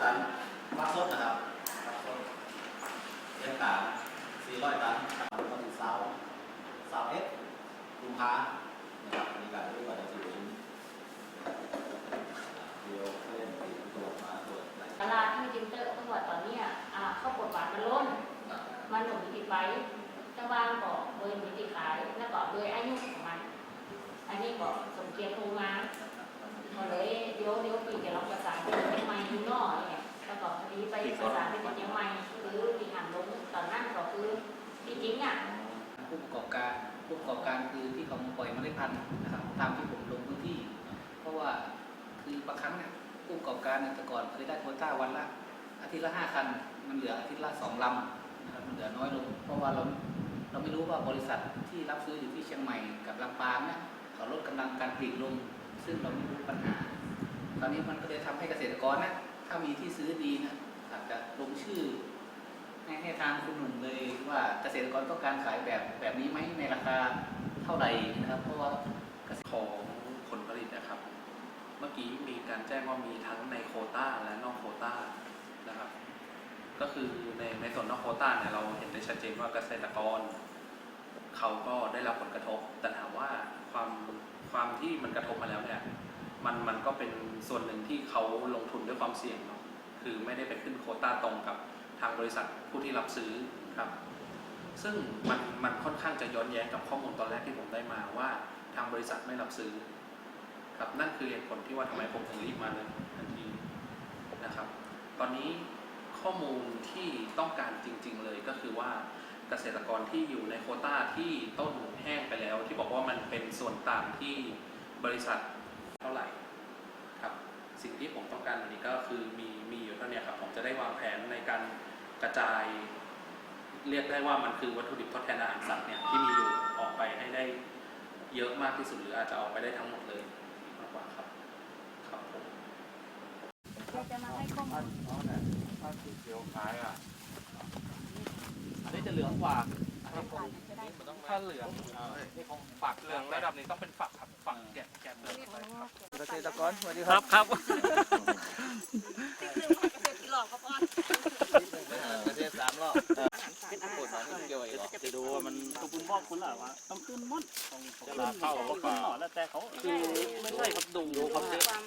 ตันฟักสดนะครับฟักสดเลี้ยงกาสี่ร้อยตันนะครับก็คือสาวสาวเอสลุงพานะครับมีการรู้ว่าจะถือเป็นเดียวเล่นตรวจมาตรวจอะไรตลาดที่ดินเตอร์จังหวัดตอนเนี้ยอ่าข้าวโพดหวานมันล้นมันหนุนติดไว้จะวางก็โดยมีติดขายแล้วก็โดยอายุของมัน อันนี้ก็สมเกียรติโทรมา พันนะครับตามที่ผมลงพื้นที่ เพราะว่าคือบางครั้งเนี่ยผู้ประกอบการเนี่ยแต่ก่อนเคยได้โควต้าวันละอาทิตย์ละห้าคัน มันเหลืออาทิตย์ละสองลำนะครับมันเหลือน้อยลง เพราะว่าเราเราไม่รู้ว่าบริษัทที่รับซื้ออยู่ที่เชียงใหม่กับลำปางเนี่ยเขาลดกำลังการผลิตลง ซึ่งเราไม่รู้ปัญหา ตอนนี้มันก็เลยทำให้เกษตรกรนะถ้ามีที่ซื้อดีนะอาจจะลงชื่อให้ให้ทางคุณหนุ่มเลยว่าเกษตรกรต้องการขายแบบแบบนี้ไหมในราคา ท่าไหร่นะครับ เพราะว่าของผลผลิตนะครับ เมื่อกี้มีการแจ้งว่ามีทั้งในโคต้าและนอกโคต้านะครับ ก็คือในในส่วนนอกโคต้าเนี่ยเราเห็นได้ชัดเจนว่าเกษตรกร เขาก็ได้รับผลกระทบ แต่ถามว่าความความที่มันกระทบมาแล้วเนี่ยมันมันก็เป็นส่วนหนึ่งที่เขาลงทุนด้วยความเสี่ยงเนาะคือไม่ได้ไปขึ้นโคต้าตรงกับทางบริษัทผู้ที่รับซื้อครับ ซึ่งมันมันค่อนข้างจะย้อนแย้งกับข้อมูลตอนแรกที่ผมได้มาว่าทางบริษัทไม่รับซื้อ ครับนั่นคือเหตุผลที่ว่าทำไมผมถึงรีบมาเลยทันทีนะครับ ตอนนี้ข้อมูลที่ต้องการจริง ๆ เลยก็คือว่าเกษตรกรที่อยู่ในโคต้าที่ต้นแห้งไปแล้ว ที่บอกว่ามันเป็นส่วนต่างที่บริษัทเท่าไหร่ครับ สิ่งที่ผมต้องการวันนี้ก็คือมีมีอยู่เท่านี้ครับผมจะได้วางแผนในการกระจาย เรียกได้ว่ามันคือวัตถุดิบทดแทนอาหารสัตว์เนี่ยที่มีอยู่ออกไปให้ได้เยอะมากที่สุดหรืออาจจะออกไปได้ทั้งหมดเลยมากกว่าครับครับผมเราจะมาให้ข้อมูลถ้าสีเขียวขายอะอันนี้จะเหลืองกว่าถ้าเหลืองฝักเหลืองระดับนี้ต้องเป็นฝักครับฝักแกะแกะเปลือกไปครับเกษตรกรสวัสดีคครัรับบครับ เกษตรสามรอบปวดมาที่เกี่ยวอีกเหรอจะดูว่ามัน ตัว คุณบอกคุณล่ะว่าต้องขึ้นมดของจะลาเข้าก็คุณเปล่าหล่อแล้วแต่เขาคือไม่ใช่ครับดูความความ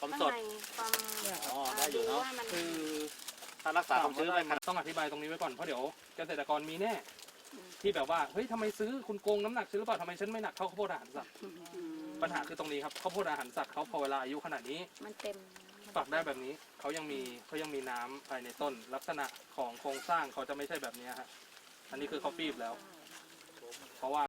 ความสดความอ๋อได้อยู่เนาะคือถ้ารักษาความชื้นได้มันต้องอธิบายตรงนี้ไว้ก่อนเพราะเดี๋ยวเกษตรกรมีแน่ที่แบบว่าเฮ้ยทำไมซื้อคุณโกงน้ำหนักซื้อหรือเปล่าทำไมฉันไม่หนักเท่าข้าวโพดอาหารสัตว์ปัญหาคือตรงนี้ครับข้าวโพดอาหารสัตว์เขาพอเวลาอายุขนาดนี้มันเต็มฝักได้แบบนี้เขายังมีเขายังมีน้ำภายในต้น ลักษณะของโครงสร้างเขาจะไม่ใช่แบบนี้ฮะอันนี้คือเขาฟีบแล้ว เพราะว่า